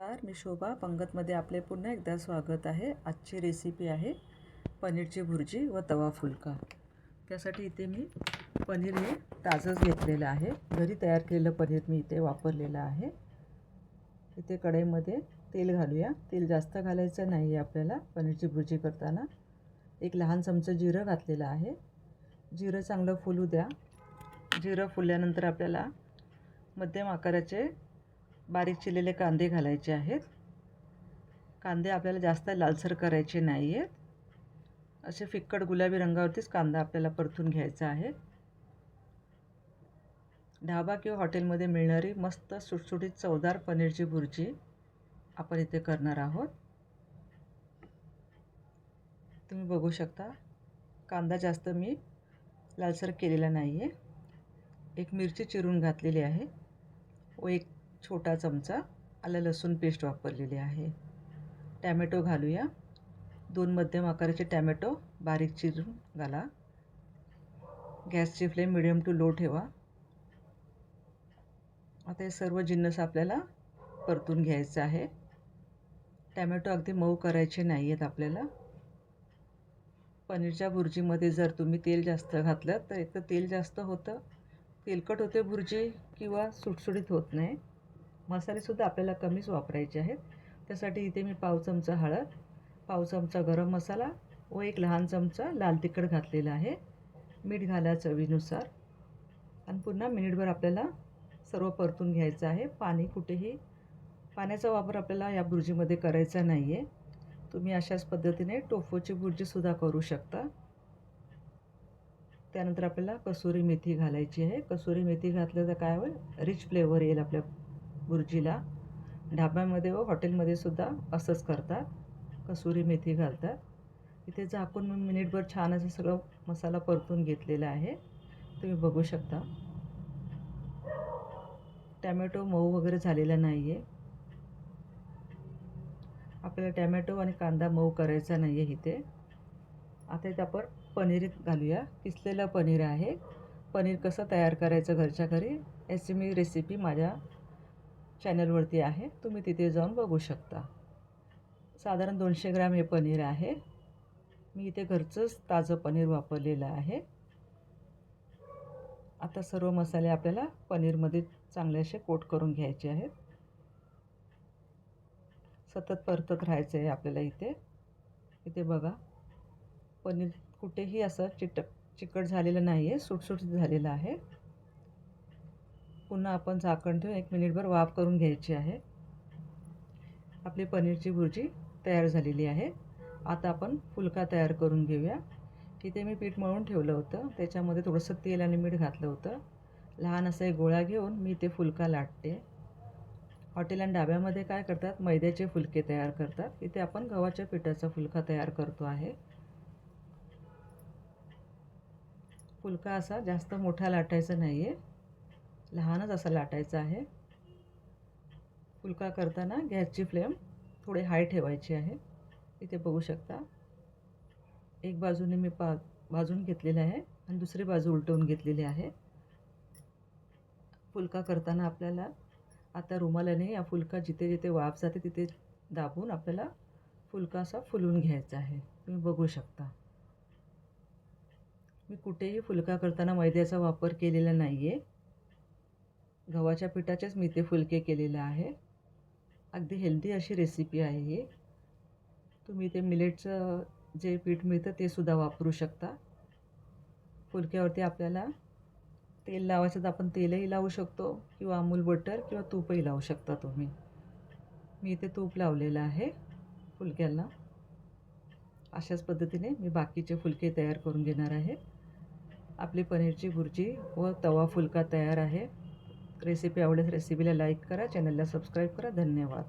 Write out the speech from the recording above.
नमस्कार मी शोभा. पंगतमध्ये आपले पुन्हा एकदा स्वागत आहे. आजची रेसिपी आहे पनीरची भुर्जी व तवा फुलका. त्यासाठी इथे मी पनीर हे ताजंच घेतलेलं आहे. घरी तयार केलेलं पनीर मी इथे वापरलेलं आहे. इथे कढईमध्ये तेल घालूया. तेल जास्त घालायचं नाही आहे आपल्याला पनीरची भुर्जी करताना. एक लहान चमचं जिरं घातलेलं आहे. जिरं चांगलं फुलू द्या. जिरं फुलल्यानंतर आपल्याला मध्यम आकाराचे बारीक चिरलेले कांदे घालायचे आहेत. कांदे आपल्याला जास्त लालसर करायचे नाही आहेत असे फिक्कट गुलाबी रंगावरतीच कांदा आपल्याला परतून घ्यायचा आहे. ढाबा किंवा हॉटेलमध्ये मिळणारी मस्त सुटसुटीत चवदार पनीरची भुर्जी आपण इथे करणार आहोत. तुम्ही बघू शकता कांदा जास्त मी लालसर केलेला नाही आहे एक मिरची चिरून घातलेली आहे. व एक छोटा चमचा आलं लसूण पेस्ट वापरलेली आहे. टॅमॅटो घालूया. दोन मध्यम आकाराचे टॅमॅटो बारीक चिरून घाला. गॅसची फ्लेम मिडियम टू लो ठेवा. आता हे सर्व जिन्नस आपल्याला परतून घ्यायचं आहे. टॅमॅटो अगदी मऊ करायचे नाही आहेत आपल्याला. पनीरच्या भुर्जीमध्ये जर तुम्ही तेल जास्त घातलं तर एक तर तेल जास्त होतं. तेलकट होते भुर्जी किंवा सुटसुटीत होत नाही. मसालेसुद्धा आपल्याला कमीच वापरायचे आहेत. त्यासाठी इथे मी पाव चमचा हळद पाव चमचा गरम मसाला व एक लहान चमचा लाल तिखट घातलेला आहे. मीठ घाला चवीनुसार. आणि पुन्हा मिनिटभर आपल्याला सर्व परतून घ्यायचं आहे. पाणी कुठेही पाण्याचा वापर आपल्याला या भुर्जीमध्ये करायचा नाही आहे तुम्ही अशाच पद्धतीने टोफोची भुर्जीसुद्धा करू शकता. त्यानंतर आपल्याला कसुरी मेथी घालायची आहे. कसुरी मेथी घातलं तर काय होईल? रिच फ्लेवर येईल आपल्या भुर्जीला ढाब्यामध्ये व हॉटेलमध्ये सुद्धा असंच करतात. कसुरी मेथी घालतात. इथे झाकून मग मिनिटभर छान असं सगळं मसाला परतून घेतलेला आहे. तुम्ही बघू शकता. टॅमॅटो मऊ वगैरे झालेला नाही आहे आपल्याला टॅमॅटो आणि कांदा मऊ करायचा नाही आहे इथे. आता इथे आपण पनीर घालूया. किसलेलं पनीर आहे. पनीर कसं तयार करायचं घरच्या घरी याची मी रेसिपी माझ्या चॅनलवरती आहे. तुम्ही तिथे जाऊन बघू शकता. साधारण दोनशे ग्रॅम हे पनीर आहे. मी इथे घरचंच ताजं पनीर वापरलेलं आहे. आता सर्व मसाले आपल्याला पनीरमध्ये चांगले असे कोट करून घ्यायचे आहेत. सतत परतत राहायचं आहे आपल्याला इथे. इथे बघा. पनीर कुठेही असं चिटक चिकट झालेलं नाही आहे सुटसुट झालेलं आहे. पुन्हा आपण झाकण ठेवून एक मिनिटभर वाफ करून घ्यायची आहे. आपली पनीरची भुर्जी तयार झालेली आहे. आता आपण फुलका तयार करून घेऊया. इथे मी पीठ मळून ठेवलं होतं. त्याच्यामध्ये थोडंसं तेल आणि मीठ घातलं होतं. लहान असा एक गोळा घेऊन मी ते फुलका लाटते. हॉटेल आणि डाब्यामध्ये काय करतात? मैद्याचे फुलके तयार करतात. इथे आपण गव्हाच्या पिठाचा फुलका तयार करतो आहे. फुलका असा जास्त मोठा लाटायचा नाही आहे लहानच असा लाटायचा आहे. फुलका करताना गॅसची फ्लेम थोडी हाय ठेवायची आहे. इथे बघू शकता. एक बाजूने मी पा भाजून घेतलेलं आहे आणि दुसरी बाजू उलटवून घेतलेली आहे. फुलका करताना आपल्याला आता रुमालाने या फुलका जिथे जिथे वाफ जाते तिथे दाबून आपल्याला फुलका असा फुलवून घ्यायचा आहे. तुम्ही बघू शकता. मी कुठेही फुलका करताना मैद्याचा वापर केलेला नाही आहे गव्हाच्या पिठाचेच मी ते फुलके केलेले आहे. अगदी हेल्दी अशी रेसिपी आहे ही. तुम्ही ते मिलेटचं जे पीठ मिळतं ते सुद्धा वापरू शकता. फुलक्यावरती आपल्याला तेल लावायचं तर आपण तेलही लावू शकतो किंवा अमूल बटर किंवा तूपही लावू शकता तुम्ही. मी इथे तूप लावलेलं आहे फुलक्याला. अशाच पद्धतीने मी बाकीचे फुलके तयार करून घेणार आहे. आपली पनीरची भुर्जी व तवा फुलका तयार आहे. रेसिपी आवडेल रेसिपीला लाईक करा चॅनलला सबस्क्राईब करा. धन्यवाद.